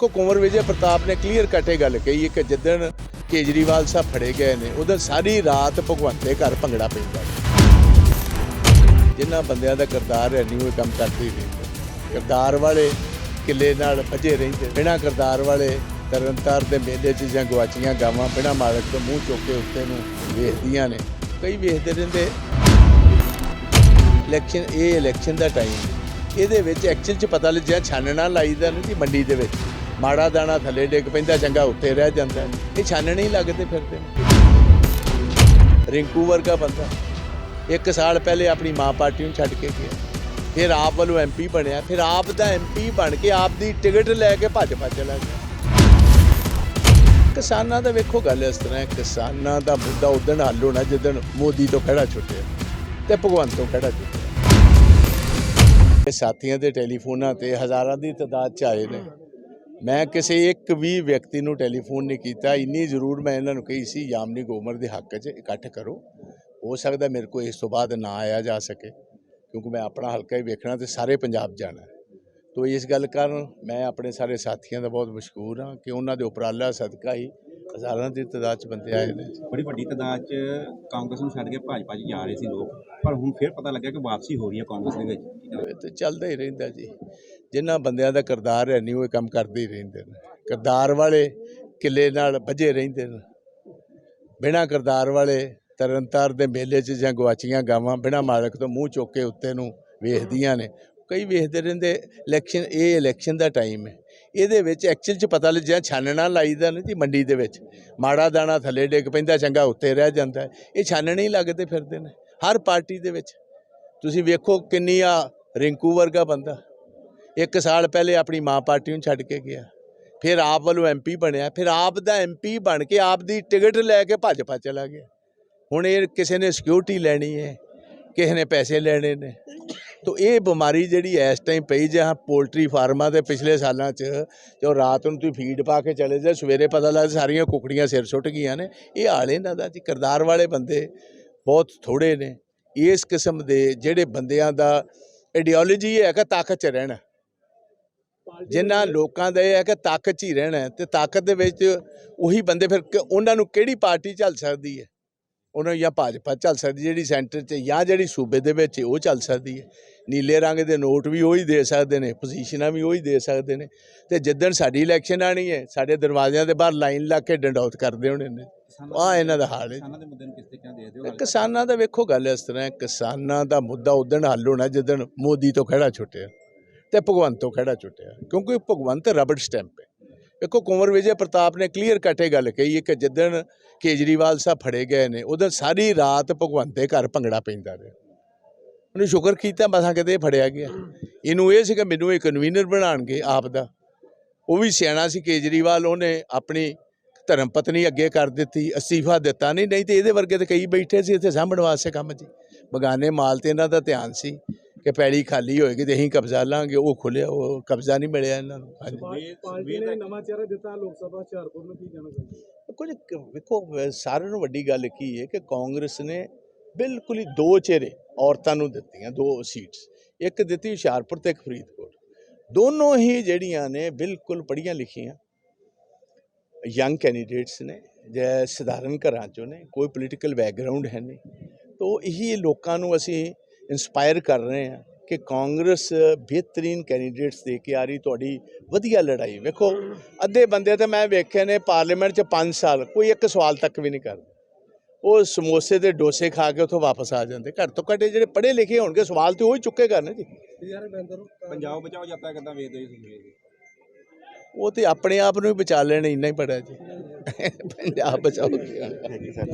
ਕੋ ਕੁੰਵਰ ਵਿਜੇ ਪ੍ਰਤਾਪ ਨੇ clear cut ਇਹ ਗੱਲ ਕਹੀ ਹੈ ਕਿ ਜਿੱਦਣ ਕੇਜਰੀਵਾਲ ਸਾਹਿਬ ਫੜੇ ਗਏ ਨੇ, ਉਦੋਂ ਸਾਰੀ ਰਾਤ ਭਗਵੰਤ ਦੇ ਘਰ ਭੰਗੜਾ ਪੈਂਦਾ ਜਿਨ੍ਹਾਂ ਬੰਦਿਆਂ ਦਾ ਕਰਤਾਰ ਹੈ ਨਹੀਂ ਉਹ ਕੰਮ ਕਰਦੇ ਹੀ ਨਹੀਂ ਕਰਤਾਰ ਵਾਲੇ ਕਿਲੇ ਨਾਲ ਭਜੇ ਰਹਿੰਦੇ। ਬਿਨਾਂ ਕਰਤਾਰ ਵਾਲੇ ਤਰਨਤਾਰ ਦੇ ਮੇਲੇ 'ਚ ਜਾਂ ਗਵਾਚੀਆਂ ਗਾਵਾਂ ਬਿਨਾਂ ਮਾਲਕ ਤੋਂ ਮੂੰਹ ਚੁੱਕ ਕੇ ਉੱਤੇ ਨੂੰ ਵੇਖਦੀਆਂ ਨੇ। ਕਈ ਵੇਖਦੇ ਰਹਿੰਦੇ। ਇਲੈਕਸ਼ਨ, ਇਹ ਇਲੈਕਸ਼ਨ ਦਾ ਟਾਈਮ ਇਹਦੇ ਵਿੱਚ ਐਕਚੁਅਲ 'ਚ ਪਤਾ ਲੱਗਿਆ, ਛਾਨਣਾ ਲਾਈਦਾ ਨਹੀਂ ਜੀ ਮੰਡੀ ਦੇ ਵਿੱਚ। ਮਾੜਾ ਦਾਣਾ ਥੱਲੇ ਡਿੱਗ ਪੈਂਦਾ, ਚੰਗਾ ਉੱਤੇ ਰਹਿ ਜਾਂਦਾ। ਇਹ ਛਾਨਣੇ ਹੀ ਲੱਗਦੇ ਫਿਰਦੇ ਨੇ ਰਿੰਕੂ ਵਰਗਾ ਬੰਦਾ। ਇੱਕ ਸਾਲ ਪਹਿਲੇ ਆਪਣੀ ਮਾਂ ਪਾਰਟੀ ਨੂੰ ਛੱਡ ਕੇ ਗਿਆ। ਫਿਰ ਆਪ ਵੱਲੋਂ ਐਮਪੀ ਬਣਿਆ। ਫਿਰ ਆਪ ਦਾ ਐਮਪੀ ਬਣ ਕੇ ਆਪ ਦੀ ਟਿਕਟ ਲੈ ਕੇ ਭੱਜ ਭੱਜ ਚਲਾ ਗਿਆ। ਕਿਸਾਨਾਂ ਦਾ ਵੇਖੋ ਗੱਲ ਇਸ ਤਰ੍ਹਾਂ ਹੈ। ਕਿਸਾਨਾਂ ਦਾ ਮੁੱਦਾ ਉਦਣ ਹੱਲ ਹੋਣਾ ਜਦੋਂ ਮੋਦੀ ਤੋਂ ਖੜਾ ਛੁੱਟਿਆ ਤੇ ਭਗਵੰਤ ਤੋਂ ਖੜਾ ਛੁੱਟਿਆ। ਸਾਥੀਆਂ ਦੇ ਟੈਲੀਫੋਨਾਂ ਤੇ ਹਜ਼ਾਰਾਂ ਦੀ ਤਾਦਾਦ ਚ ਆਏ ਨੇ। ਮੈਂ ਕਿਸੇ ਇੱਕ ਵੀ ਵਿਅਕਤੀ ਨੂੰ ਟੈਲੀਫੋਨ ਨਹੀਂ ਕੀਤਾ। ਇੰਨੀ ਜ਼ਰੂਰ ਮੈਂ ਇਹਨਾਂ ਨੂੰ ਕਹੀ ਸੀ ਯਾਮਨੀ ਗੋਮਰ ਦੇ ਹੱਕ 'ਚ ਇਕੱਠ ਕਰੋ। ਹੋ ਸਕਦਾ ਮੇਰੇ ਕੋਲ ਇਸ ਤੋਂ ਬਾਅਦ ਨਾ ਆਇਆ ਜਾ ਸਕੇ ਕਿਉਂਕਿ ਮੈਂ ਆਪਣਾ ਹਲਕਾ ਹੀ ਵੇਖਣਾ ਤੇ ਸਾਰੇ ਪੰਜਾਬ ਜਾਣਾ ਤੋ ਇਸ ਗੱਲ ਕਾਰਨ ਮੈਂ ਆਪਣੇ ਸਾਰੇ ਸਾਥੀਆਂ ਦਾ ਬਹੁਤ ਮਸ਼ਕੂਰ ਹਾਂ ਕਿ ਉਹਨਾਂ ਦੇ ਉਪਰਾਲਾ ਸਦਕਾ ਹੀ ਹਜ਼ਾਰਾਂ ਦੀ ਤਾਦਾਦ 'ਚ ਬੰਦੇ ਆਏ ਨੇ। ਬੜੀ ਵੱਡੀ ਤਾਦਾਦ 'ਚ ਕਾਂਗਰਸ ਨੂੰ ਛੱਡ ਕੇ ਭਾਜਪਾ 'ਚ ਜਾ ਰਹੇ ਸੀ ਲੋਕ ਪਰ ਹੁਣ ਫਿਰ ਪਤਾ ਲੱਗਿਆ ਕਿ ਵਾਪਸੀ ਹੋ ਰਹੀ ਹੈ ਕਾਂਗਰਸ ਦੇ ਵਿੱਚ। ਤੇ ਚੱਲਦਾ ਹੀ ਰਹਿੰਦਾ ਜੀ। ਜਿਨ੍ਹਾਂ ਬੰਦਿਆਂ ਦਾ ਕਰਤਾਰ ਹੈ, ਨਹੀਂ ਉਹ ਇਹ ਕੰਮ ਕਰਦੇ ਹੀ ਰਹਿੰਦੇ ਨੇ। ਕਰਤਾਰ ਵਾਲੇ ਕਿਲੇ ਨਾਲ ਭਜੇ ਰਹਿੰਦੇ ਨੇ। ਬਿਨਾਂ ਕਰਤਾਰ ਵਾਲੇ ਤਰਨਤਾਰ ਦੇ ਮੇਲੇ 'ਚ ਜਾਂ ਗਵਾਚੀਆਂ ਗਾਵਾਂ ਬਿਨਾਂ ਮਾਲਕ ਤੋਂ ਮੂੰਹ ਚੁੱਕ ਕੇ ਉੱਤੇ ਨੂੰ ਵੇਖਦੀਆਂ ਨੇ। ਕਈ ਵੇਖਦੇ ਰਹਿੰਦੇ ਇਲੈਕਸ਼ਨ ਇਹ ਇਲੈਕਸ਼ਨ ਦਾ ਟਾਈਮ ਹੈ। ਇਹਦੇ ਵਿੱਚ ਐਕਚੁਅਲ 'ਚ ਪਤਾ ਲੱਗਿਆ, ਛਾਨਣਾ ਲਾਈਦਾ ਨਹੀਂ ਜੀ ਮੰਡੀ ਦੇ ਵਿੱਚ। ਮਾੜਾ ਦਾਣਾ ਥੱਲੇ ਡਿੱਗ ਪੈਂਦਾ, ਚੰਗਾ ਉੱਤੇ ਰਹਿ ਜਾਂਦਾ ਇਹ ਛਾਨਣੇ ਹੀ ਲੱਗਦੇ ਫਿਰਦੇ ਨੇ, ਹਰ ਪਾਰਟੀ ਦੇ ਵਿੱਚ। ਤੁਸੀਂ ਵੇਖੋ ਕਿੰਨੀ ਆ ਰਿੰਕੂ ਵਰਗਾ ਬੰਦਾ। ਇੱਕ ਸਾਲ ਪਹਿਲੇ ਆਪਣੀ ਮਾਂ ਪਾਰਟੀ ਨੂੰ ਛੱਡ ਕੇ ਗਿਆ। ਫਿਰ ਆਪ ਵੱਲੋਂ ਐਮਪੀ ਬਣਿਆ। ਫਿਰ ਆਪ ਦਾ ਐਮਪੀ ਬਣ ਕੇ ਆਪ ਦੀ ਟਿਕਟ ਲੈ ਕੇ ਭਾਜਪਾ ਚਲਾ ਗਿਆ। ਹੁਣ ਇਹ ਕਿਸੇ ਨੇ ਸਿਕਿਉਰਿਟੀ ਲੈਣੀ ਹੈ, ਕਿਸੇ ਨੇ ਪੈਸੇ ਲੈਣੇ ਨੇ। ਤੋ ਇਹ ਬਿਮਾਰੀ ਜਿਹੜੀ ਇਸ ਟਾਈਮ ਪਈ ਜਾਂ ਪੋਲਟਰੀ ਫਾਰਮਾਂ ਦੇ ਪਿਛਲੇ ਸਾਲਾਂ 'ਚ, ਜੋ ਰਾਤ ਨੂੰ ਤੁਸੀਂ ਫੀਡ ਪਾ ਕੇ ਚਲੇ ਜਾ ਸਵੇਰੇ ਪਤਾ ਲੱਗਦਾ ਸਾਰੀਆਂ ਕੁਕੜੀਆਂ ਸਿਰ ਸੁੱਟ ਗਈਆਂ ਨੇ। ਇਹ ਹਾਲ ਇਹਨਾਂ ਦਾ ਜੀ, ਕਿਰਦਾਰ ਵਾਲੇ ਬੰਦੇ ਬਹੁਤ ਥੋੜੇ ਨੇ। ਇਸ ਕਿਸਮ ਦੇ ਜਿਹੜੇ ਬੰਦਿਆਂ ਦਾ ਆਈਡੀਓਲੋਜੀ ਹੈ ਕਿ ਤਾਕਤ 'ਚ ਰਹਿਣਾ। ਜਿਨ੍ਹਾਂ ਲੋਕਾਂ ਦਾ ਇਹ ਹੈ ਕਿ ਤਾਕਤ 'ਚ ਹੀ ਰਹਿਣਾ ਤੇ ਤਾਕਤ ਦੇ ਵਿੱਚ ਉਹੀ ਬੰਦੇ ਫਿਰ ਉਹਨਾਂ ਨੂੰ ਕਿਹੜੀ ਪਾਰਟੀ ਚੱਲ ਸਕਦੀ ਹੈ? ਉਹਨਾਂ ਨੂੰ ਜਾਂ ਭਾਜਪਾ ਚੱਲ ਸਕਦੀ ਜਿਹੜੀ ਸੈਂਟਰ 'ਚ ਜਾਂ ਜਿਹੜੀ ਸੂਬੇ ਦੇ ਵਿੱਚ ਉਹ ਚੱਲ ਸਕਦੀ ਹੈ। ਨੀਲੇ ਰੰਗ ਦੇ ਨੋਟ ਵੀ ਉਹੀ ਦੇ ਸਕਦੇ ਨੇ ਪੋਜੀਸ਼ਨਾਂ ਵੀ ਉਹੀ ਦੇ ਸਕਦੇ ਨੇ ਤੇ ਜਿੱਦਣ ਸਾਡੀ ਇਲੈਕਸ਼ਨ ਆਣੀ ਹੈ ਸਾਡੇ ਦਰਵਾਜ਼ਿਆਂ ਦੇ ਬਾਹਰ ਲਾਈਨ ਲਾ ਕੇ ਡੰਡੌਤ ਕਰਦੇ ਹੋਣੇ ਨੇ। ਆ ਇਹਨਾਂ ਦਾ ਹਾਲ ਹੈ ਕਿਸਾਨਾਂ ਦੇ ਵੇਖੋ ਗੱਲ ਇਸ ਤਰ੍ਹਾਂ ਕਿਸਾਨਾਂ ਦਾ ਮੁੱਦਾ ਉਦਣ ਹੱਲ ਹੋਣਾ ਜਦੋਂ ਮੋਦੀ ਤੋਂ ਖੜਾ ਛੁੱਟਿਆ। ਤੇ ਭਗਵੰਤ ਤੋਂ ਖੜਾ ਛੁੱਟਿਆ ਕਿਉਂਕਿ ਭਗਵੰਤ ਰਬੜ ਸਟੈਂਪ ਹੈ। ਦੇਖੋ ਕੁੰਵਰ ਵਿਜੇ ਪ੍ਰਤਾਪ ਨੇ ਕਲੀਅਰ ਕੱਟ ਇਹ ਗੱਲ ਕਹੀ ਹੈ ਕਿ ਜਿੱਦਣ ਕੇਜਰੀਵਾਲ ਸਾਹਿਬ ਫੜੇ ਗਏ ਨੇ, ਉਦੋਂ ਸਾਰੀ ਰਾਤ ਭਗਵੰਤ ਦੇ ਘਰ ਭੰਗੜਾ ਪੈਂਦਾ ਰਿਹਾ। ਉਹਨੇ ਸ਼ੁਕਰ ਕੀਤਾ ਮਸਾਂ ਕਿਤੇ ਇਹ ਫੜਿਆ ਗਿਆ। ਇਹਨੂੰ ਇਹ ਸੀ ਕਿ ਮੈਨੂੰ ਇਹ ਕਨਵੀਨਰ ਬਣਾਣਗੇ ਆਪ ਦਾ ਉਹ ਵੀ ਸਿਆਣਾ ਸੀ ਕੇਜਰੀਵਾਲ, ਉਹਨੇ ਆਪਣੀ ਧਰਮ ਪਤਨੀ ਅੱਗੇ ਕਰ ਦਿੱਤੀ, ਅਸਤੀਫਾ ਦਿੱਤਾ ਨਹੀਂ ਨਹੀਂ ਤੇ ਇਹਦੇ ਵਰਗੇ ਤੇ ਕਈ ਬੈਠੇ ਸੀ ਇੱਥੇ ਸਾਂਭਣ ਵਾਸਤੇ ਕੰਮ ਜੀ ਬਗਾਨੇ ਮਾਲ ਤੇ ਇਹਨਾਂ ਦਾ ਧਿਆਨ ਸੀ। ਕਿ ਪੈੜੀ ਖਾਲੀ ਹੋਏਗੀ ਤੇ ਅਸੀਂ ਕਬਜ਼ਾ ਲਾਂਗੇ ਉਹ ਖੁੱਲਿਆ ਉਹ ਕਬਜ਼ਾ ਨਹੀਂ ਮਿਲਿਆ ਇਹਨਾਂ ਨੂੰ। ਹਾਂਜੀ। ਪਾਰਟੀ ਨੇ ਨਵਾਂ ਚਿਹਰਾ ਦਿੱਤਾ ਲੋਕ ਸਭਾ ਹੁਸ਼ਿਆਰਪੁਰ ਨੂੰ ਕੀ ਕਹਿਣਾ ਚਾਹੁੰਦੇ ਕੁਝ ਵੇਖੋ ਸਾਰਿਆਂ ਨੂੰ ਵੱਡੀ ਗੱਲ ਕੀ ਹੈ ਕਿ ਕਾਂਗਰਸ ਨੇ ਬਿਲਕੁਲ ਹੀ ਦੋ ਚਿਹਰੇ ਔਰਤਾਂ ਨੂੰ ਦਿੱਤੀਆਂ ਦੋ ਸੀਟਸ। ਇੱਕ ਦਿੱਤੀ ਹੁਸ਼ਿਆਰਪੁਰ ਤੇ ਇੱਕ ਫਰੀਦਕੋਟ। ਦੋਨੋਂ ਹੀ ਜਿਹੜੀਆਂ ਨੇ ਬਿਲਕੁਲ ਪੜ੍ਹੀਆਂ ਲਿਖੀਆਂ। ਯੰਗ ਕੈਂਡੀਡੇਟਸ ਨੇ ਜੇ ਸਧਾਰਨ ਘਰਾਂ ਚੋਂ ਨੇ ਕੋਈ ਪੋਲੀਟੀਕਲ ਬੈਕਗ੍ਰਾਉਂਡ ਹੈ ਨਹੀਂ। ਤੋ ਇਹੀ ਲੋਕਾਂ ਨੂੰ ਅਸੀਂ ਇਨਸਪਾਇਰ ਕਰ ਰਹੇ ਹਾਂ ਕਿ ਕਾਂਗਰਸ ਬਿਹਤਰੀਨ ਕੈਂਡੀਡੇਟਸ ਦੇ ਕੇ ਆ ਰਹੀ ਤੁਹਾਡੀ ਵਧੀਆ ਲੜਾਈ। ਵੇਖੋ ਅੱਧੇ ਬੰਦੇ ਤਾਂ ਮੈਂ ਵੇਖੇ ਨੇ ਪਾਰਲੀਮੈਂਟ 'ਚ 5 ਸਾਲ ਕੋਈ ਇੱਕ ਸਵਾਲ ਤੱਕ ਵੀ ਨਹੀਂ ਕਰਦਾ। ਉਹ ਸਮੋਸੇ ਤੇ ਡੋਸੇ ਖਾ ਕੇ ਉੱਥੋਂ ਵਾਪਸ ਆ ਜਾਂਦੇ। ਘੱਟ ਤੋਂ ਘੱਟ ਜਿਹੜੇ ਪੜ੍ਹੇ ਲਿਖੇ ਹੋਣਗੇ ਸਵਾਲ ਤੇ ਉਹ ਹੀ ਚੁੱਕੇ ਕਰਨੇ ਜੀ। ਪੰਜਾਬ ਬਚਾਓ ਯਾਤਰਾ ਕਿੱਦਾਂ ਵੇਖਦੇ ਹੋ ਤੁਸੀਂ? ਉਹ ਤੇ ਆਪਣੇ ਆਪ ਨੂੰ ਹੀ ਬਚਾ ਲੈਣ ਇੰਨਾ ਹੀ ਬੜਾ ਜੀ। ਪੰਜਾਬ ਬਚਾਓ ਥੈਂਕ ਯੂ ਸਰ